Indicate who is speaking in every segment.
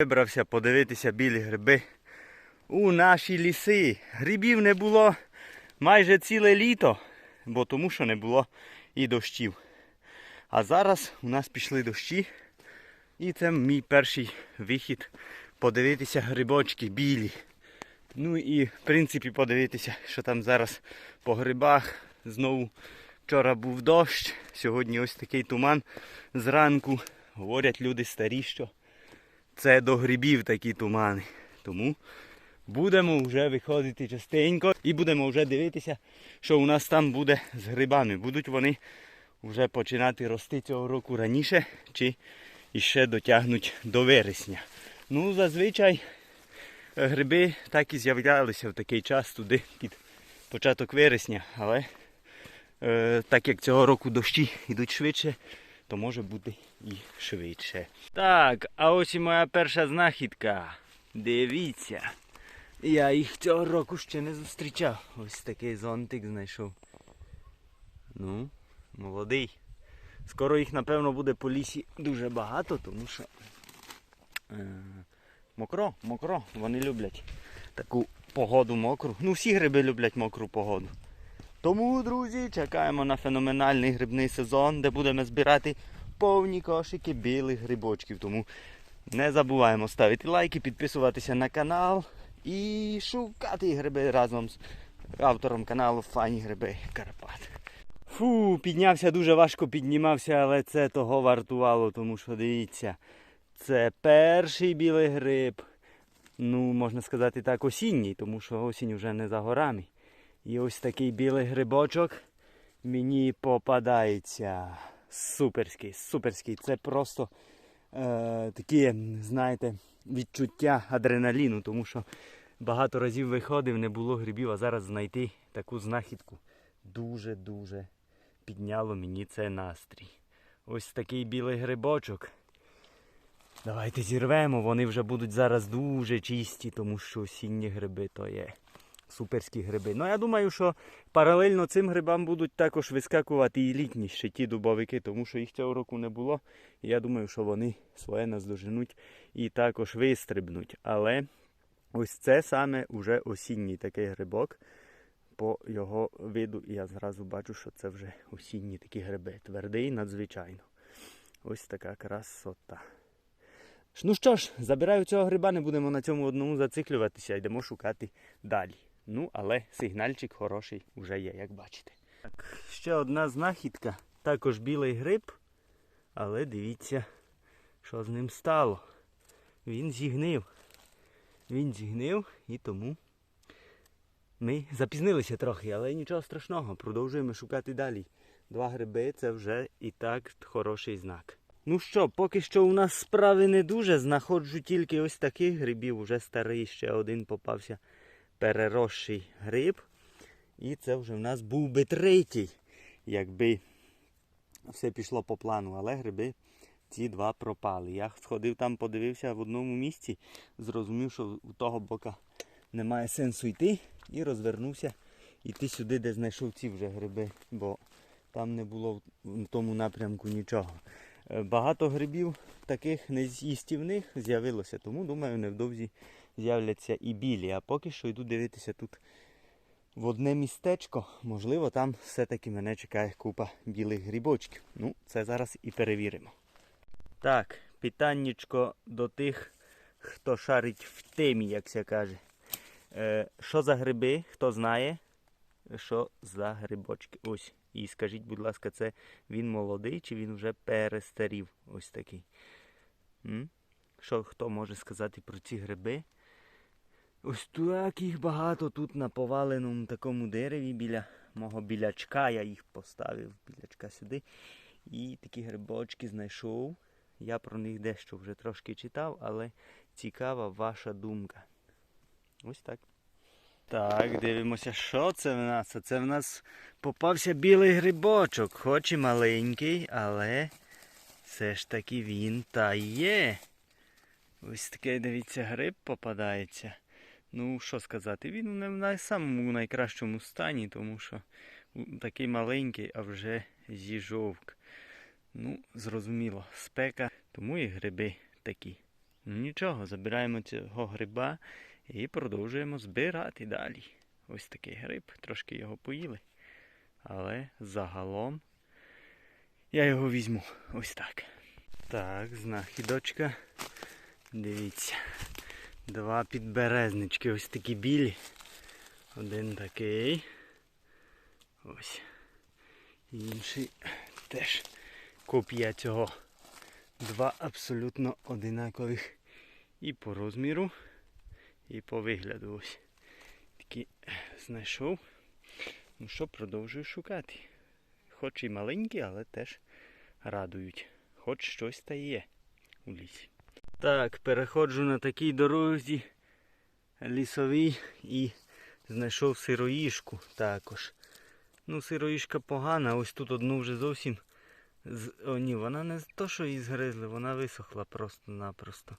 Speaker 1: Вибрався подивитися білі гриби у наші ліси. Грибів не було майже ціле літо, бо тому що не було і дощів. А зараз у нас пішли дощі. І це мій перший вихід подивитися грибочки білі. Ну і в принципі подивитися, що там зараз по грибах. Знову вчора був дощ, сьогодні ось такий туман зранку. Говорять люди старі, що це до грибів такі тумани. Тому будемо вже виходити частенько і будемо вже дивитися, що у нас там буде з грибами. Будуть вони вже починати рости цього року раніше, чи іще дотягнуть до вересня. Ну, зазвичай е, гриби так і з'являлися в такий час туди під початок вересня, але е, так як цього року дощі йдуть швидше, то може бути і швидше. Так, а ось і моя перша знахідка. Дивіться. Я їх цього року ще не зустрічав. Ось такий зонтик знайшов. Ну, молодий. Скоро їх, напевно, буде по лісі дуже багато, тому що е, мокро, мокро. Вони люблять таку погоду мокру. Ну, всі гриби люблять мокру погоду. Тому, друзі, чекаємо на феноменальний грибний сезон, де будемо збирати повні кошики білих грибочків. Тому не забуваємо ставити лайки, підписуватися на канал і шукати гриби разом з автором каналу Фані Гриби Карпат. Фу, піднявся дуже важко піднімався, але це того вартувало, тому що дивіться, це перший білий гриб. Ну, можна сказати так, осінній, тому що осінь вже не за горами. І ось такий білий грибочок мені попадається. Суперський, суперський. Це просто е, такі, знаєте, відчуття адреналіну, тому що багато разів виходив, не було грибів, а зараз знайти таку знахідку дуже-дуже підняло мені це настрій. Ось такий білий грибочок. Давайте зірвемо, вони вже будуть зараз дуже чисті, тому що осінні гриби то є суперські гриби. Ну я думаю, що паралельно цим грибам будуть також вискакувати і літні ще ті дубовики, тому що їх цього року не було. І я думаю, що вони своє наздоженуть і також вистрибнуть. Але ось це саме уже осінній такий грибок. По його виду я зразу бачу, що це вже осінні такі гриби. Твердий надзвичайно. Ось така красота. Ну що ж, забираю цього гриба, не будемо на цьому одному зациклюватися, йдемо шукати далі. Ну, але сигнальчик хороший вже є, як бачите. Так, ще одна знахідка. Також білий гриб. Але дивіться, що з ним стало. Він зігнив. Він зігнив і тому ми запізнилися трохи, але нічого страшного. Продовжуємо шукати далі. Два гриби це вже і так хороший знак. Ну що, поки що у нас справи не дуже. Знаходжу тільки ось таких грибів. Уже старий ще один попався переросший гриб. І це вже в нас був би третій, якби все пішло по плану. Але гриби ці два пропали. Я сходив там, подивився в одному місці, зрозумів, що у того бока немає сенсу йти. І розвернувся йти сюди, де знайшов ці вже гриби, бо там не було в тому напрямку нічого. Е, Багато грибів таких нез'їстівних з'явилося, тому думаю, невдовзі з'являться і білі. А поки що йду дивитися тут в одне містечко. Можливо, там все-таки мене чекає купа білих грибочків. Ну, це зараз і перевіримо. Так, питаннячко до тих, хто шарить в темі, як ся каже. Е, що за гриби, хто знає, що за грибочки. Ось. І скажіть, будь ласка, це він молодий чи він вже перестарів? Ось такий. М? Що хто може сказати про ці гриби? Ось так їх багато тут на поваленому такому дереві біля мого білячка. Я їх поставив білячка сюди. І такі грибочки знайшов. Я про них дещо вже трошки читав, але цікава ваша думка. Ось так. Так, дивимося, що це в нас. Це в нас попався білий грибочок. Хоч і маленький, але все ж таки він та є. Ось такий, дивіться, гриб попадається. Ну, що сказати, він не в най- самому найкращому стані, тому що такий маленький, а вже зіжовк. Ну, зрозуміло, спека, тому і гриби такі Ну нічого, забираємо цього гриба і продовжуємо збирати далі. Ось такий гриб, трошки його поїли. Але загалом я його візьму ось так. Так, знахідочка. Дивіться. Два підберезнички, ось такі білі. Один такий. Ось. Інший теж копія цього. Два абсолютно одинакових і по розміру, і по вигляду. Ось. Такі знайшов. Ну що, продовжую шукати. Хоч і маленькі, але теж радують. Хоч щось та є у лісі. Так, переходжу на такій дорозі лісовій і знайшов сироїшку також. Ну, сироїшка погана, ось тут одну вже зовсім. З... О, ні, вона не то, що її згризли, вона висохла просто-напросто.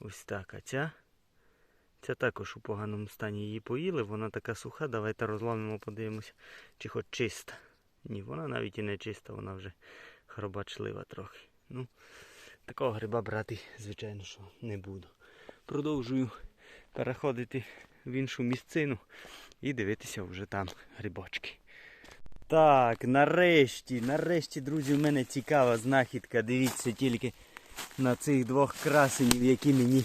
Speaker 1: Ось так. А ця? Ця також у поганому стані її поїли, вона така суха, давайте розломимо, подивимося, чи хоч чиста. Ні, вона навіть і не чиста, вона вже хробачлива трохи. Ну, такого гриба брати, звичайно, що не буду. Продовжую переходити в іншу місцину і дивитися вже там грибочки. Так, нарешті, нарешті, друзі, в мене цікава знахідка. Дивіться тільки на цих двох красенів, які мені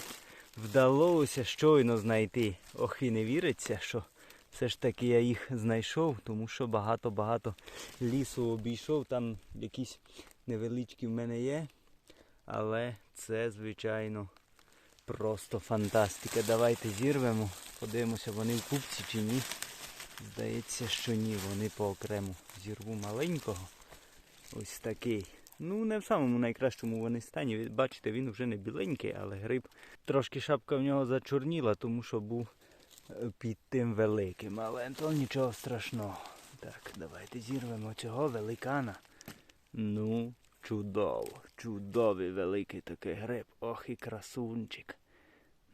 Speaker 1: вдалося щойно знайти. Ох, і не віриться, що все ж таки я їх знайшов, тому що багато-багато лісу обійшов. Там якісь невеличкі в мене є. Але це, звичайно, просто фантастика. Давайте зірвемо, подивимося, вони в купці чи ні. Здається, що ні, вони по окрему. Зірву маленького. Ось такий. Ну, не в самому найкращому вони стані. Бачите, він вже не біленький, але гриб. Трошки шапка в нього зачорніла, тому що був е, під тим великим. Але то нічого страшного. Так, давайте зірвемо цього великана. Ну, чудово, чудовий великий такий гриб. Ох і красунчик.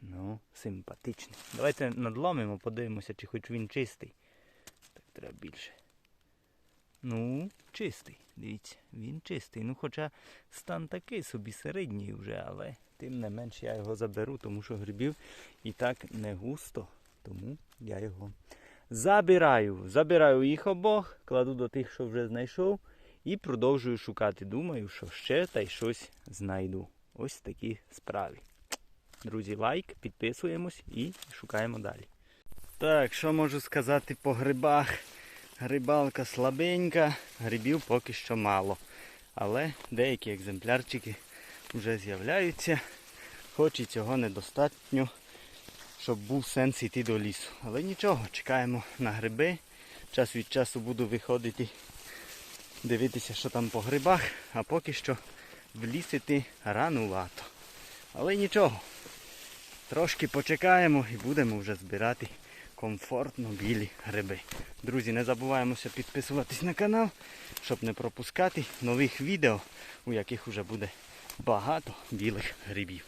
Speaker 1: Ну, симпатичний. Давайте надломимо, подивимося, чи хоч він чистий. Так треба більше. Ну, чистий. Дивіться, він чистий. Ну, хоча стан такий собі середній вже, але тим не менш я його заберу, тому що грибів і так не густо. Тому я його забираю. Забираю їх обох, кладу до тих, що вже знайшов, і продовжую шукати. Думаю, що ще та й щось знайду. Ось такі справи. Друзі, лайк, підписуємось і шукаємо далі. Так, що можу сказати по грибах? Грибалка слабенька, грибів поки що мало. Але деякі екземплярчики вже з'являються, хоч і цього недостатньо, щоб був сенс йти до лісу. Але нічого, чекаємо на гриби. Час від часу буду виходити, дивитися, що там по грибах, а поки що в ліс іти ранувато. Але нічого, трошки почекаємо і будемо вже збирати комфортно білі гриби. Друзі, не забуваємося підписуватись на канал, щоб не пропускати нових відео, у яких вже буде багато білих грибів.